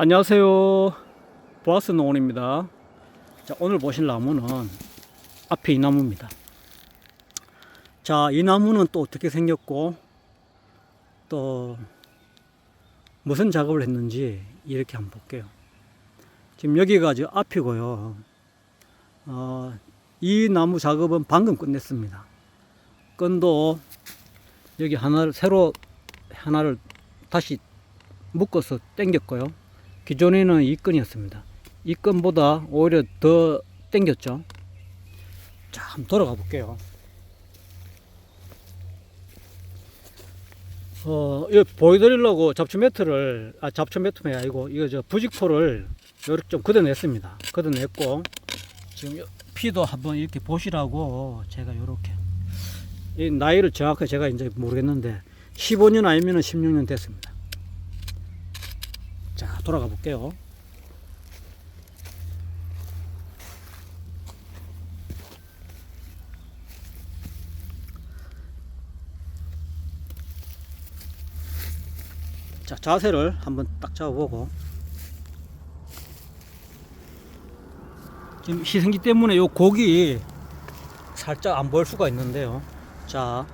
안녕하세요. 보아스 농원입니다. 자, 오늘 보실 나무는 앞에 이 나무입니다. 자, 이 나무는 또 어떻게 생겼고, 또 무슨 작업을 했는지 이렇게 한번 볼게요. 지금 여기가 저 앞이고요. 어, 이 나무 작업은 방금 끝냈습니다. 끈도 여기 하나를 새로 하나를 다시 묶어서 당겼고요. 기존에는 이 끈이었습니다. 이 끈보다 오히려 더 당겼죠. 자, 한번 돌아가 볼게요. 어, 이거 보여드리려고 잡초 매트를, 아, 잡초 매트가 아니고, 이거 저 부직포를 이렇게 좀 걷어냈습니다. 걷어냈고, 지금 요 피도 한번 이렇게 보시라고 제가 이렇게. 이 나이를 정확하게 제가 이제 모르겠는데, 15년 아니면 16년 됐습니다. 자, 돌아가 볼게요. 자, 자세를 한번 딱 잡아보고. 지금 희생기 때문에 요 곡이 살짝 안 보일 수가 있는데요. 자,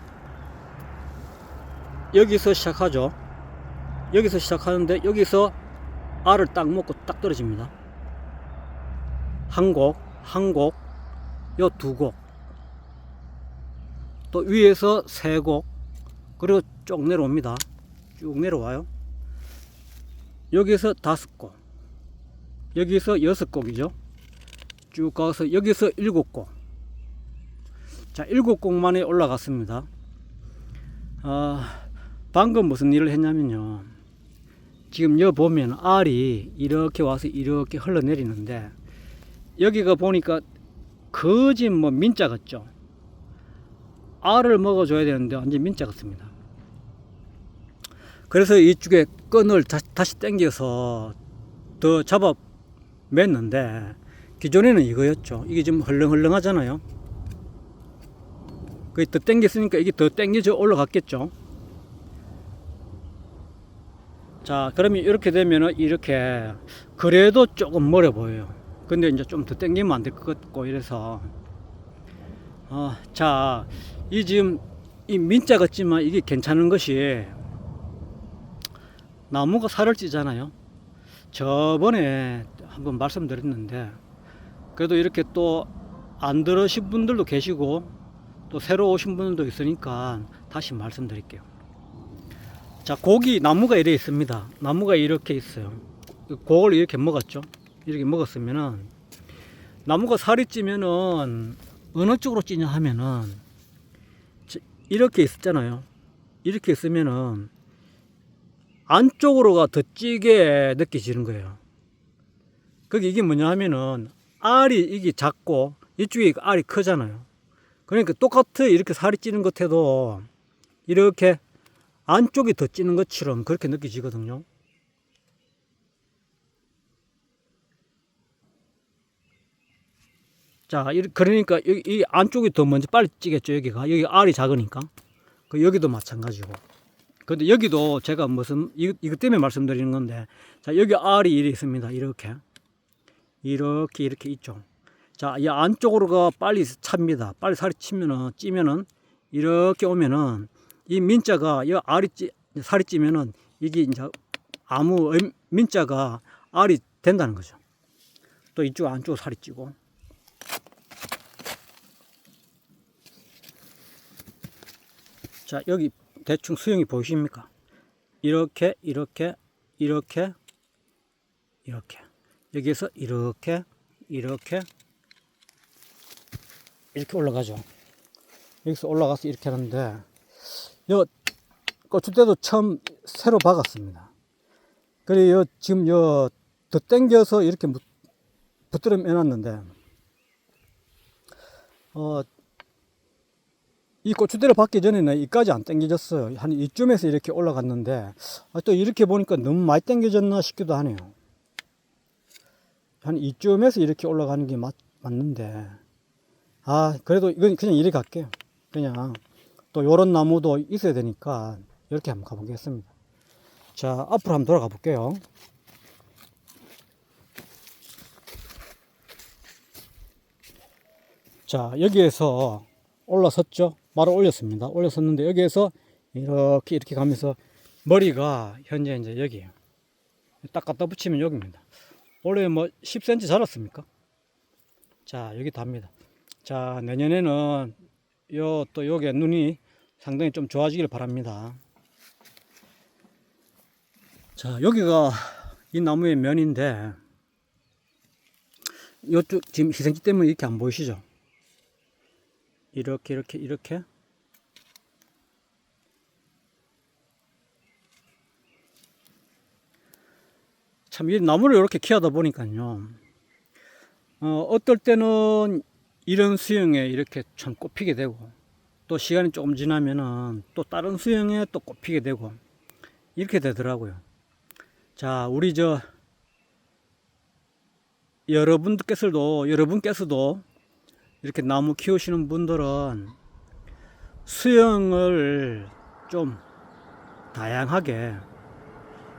여기서 시작하죠. 여기서 시작하는데 여기서 알을 딱 먹고 딱 떨어집니다. 한 곡, 한 곡, 요 두 곡. 또 위에서 세 곡, 그리고 쭉 내려옵니다. 쭉 내려와요. 여기서 다섯 곡, 여기서 여섯 곡이죠. 쭉 가서 여기서 일곱 곡. 자, 일곱 곡만에 올라갔습니다. 아, 방금 무슨 일을 했냐면요. 지금 여기 보면 알이 이렇게 와서 이렇게 흘러내리는데 여기가 보니까 거진 뭐 민자 같죠. 알을 먹어줘야 되는데 완전 민자 같습니다. 그래서 이쪽에 끈을 다, 다시 당겨서 더 잡아 맸는데 기존에는 이거였죠. 이게 좀 헐렁헐렁하잖아요. 그게 더 당겼으니까 이게 더 당겨져 올라갔겠죠. 자, 그러면 이렇게 되면은 이렇게 그래도 조금 멀어 보여요. 근데 이제 좀 더 당기면 안 될 것 같고 이래서 어, 자, 이 지금 이 민자 같지만 이게 괜찮은 것이 나무가 살을 찌잖아요. 저번에 한번 말씀드렸는데 그래도 이렇게 또 안 들으신 분들도 계시고 또 새로 오신 분들도 있으니까 다시 말씀드릴게요. 자, 고기 나무가 이래 있습니다. 나무가 이렇게 있어요. 고걸 이렇게 먹었죠. 이렇게 먹었으면은 나무가 살이 찌면은 어느 쪽으로 찌냐 하면은 저- 이렇게 있었잖아요. 이렇게 있으면은 안쪽으로가 더 찌게 느껴지는 거예요. 그게 이게 뭐냐 하면은 알이 이게 작고 이쪽에 알이 크잖아요. 그러니까 똑같아 이렇게 살이 찌는 것 해도 이렇게 안쪽이 더 찌는 것처럼 그렇게 느껴지거든요. 자, 이- 그러니까 여기 이 안쪽이 더 먼저 빨리 찌겠죠, 여기가. 여기 알이 작으니까. 그 여기도 마찬가지고. 근데 여기도 제가 무슨 이, 이것 때문에 말씀드리는 건데 자, 여기 알이 이렇게 있습니다. 이렇게. 이렇게 이렇게 있죠. 자, 이 안쪽으로가 빨리 찹니다. 빨리 살이 치면은 찌면은 이렇게 오면은 이 민자가 이 알이 찌, 살이 찌면은 이게 이제 아무 의- 민자가 알이 된다는 거죠. 또 이쪽 안쪽 살이 찌고. 자, 여기 대충 수영이 보이십니까? 이렇게, 이렇게, 이렇게, 이렇게. 여기에서 이렇게, 이렇게, 이렇게 올라가죠. 여기서 올라가서 이렇게 하는데, 요 고추대도 처음 새로 박았습니다. 그래, 요 지금 요 더 당겨서 이렇게 무- 붙들어 매놨는데, 어, 이 고추대를 받기 전에는 이까지 안 당겨졌어요. 한 이쯤에서 이렇게 올라갔는데, 아, 또 이렇게 보니까 너무 많이 당겨졌나 싶기도 하네요. 한 이쯤에서 이렇게 올라가는 게 맞, 맞는데, 아, 그래도 이건 그냥 이리 갈게요. 그냥 또 요런 나무도 있어야 되니까 이렇게 한번 가보겠습니다. 자, 앞으로 한번 돌아가 볼게요. 자, 여기에서 올라섰죠? 바로 올렸습니다. 올렸었는데 여기에서 이렇게 이렇게 가면서 머리가 현재 이제 여기에요. 딱 갖다 붙이면 여기입니다. 원래 뭐 10cm 자랐습니까? 자, 여기 답니다. 자, 내년에는 요 또 여기에 눈이 상당히 좀 좋아지길 바랍니다. 자, 여기가 이 나무의 면인데 요쪽 지금 희생지 때문에 이렇게 안 보이시죠? 이렇게 이렇게 이렇게 참 이 나무를 이렇게 키우다 보니까요 어, 어떨 때는 이런 수영에 이렇게 참 꼽히게 되고 또 시간이 조금 지나면은 또 다른 수영에 또 꼽히게 되고 이렇게 되더라고요 자 우리 저 여러분께서도 여러분께서도 이렇게 나무 키우시는 분들은 수영을 좀 다양하게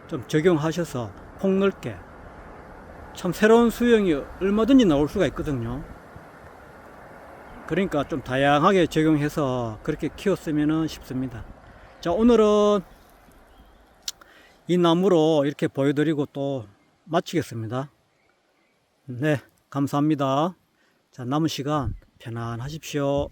좀 적용하셔서 폭넓게 참 새로운 수영이 얼마든지 나올 수가 있거든요. 그러니까 좀 다양하게 적용해서 그렇게 키웠으면 싶습니다. 자, 오늘은 이 나무로 이렇게 보여드리고 또 마치겠습니다. 네, 감사합니다. 자, 남은 시간 편안하십시오.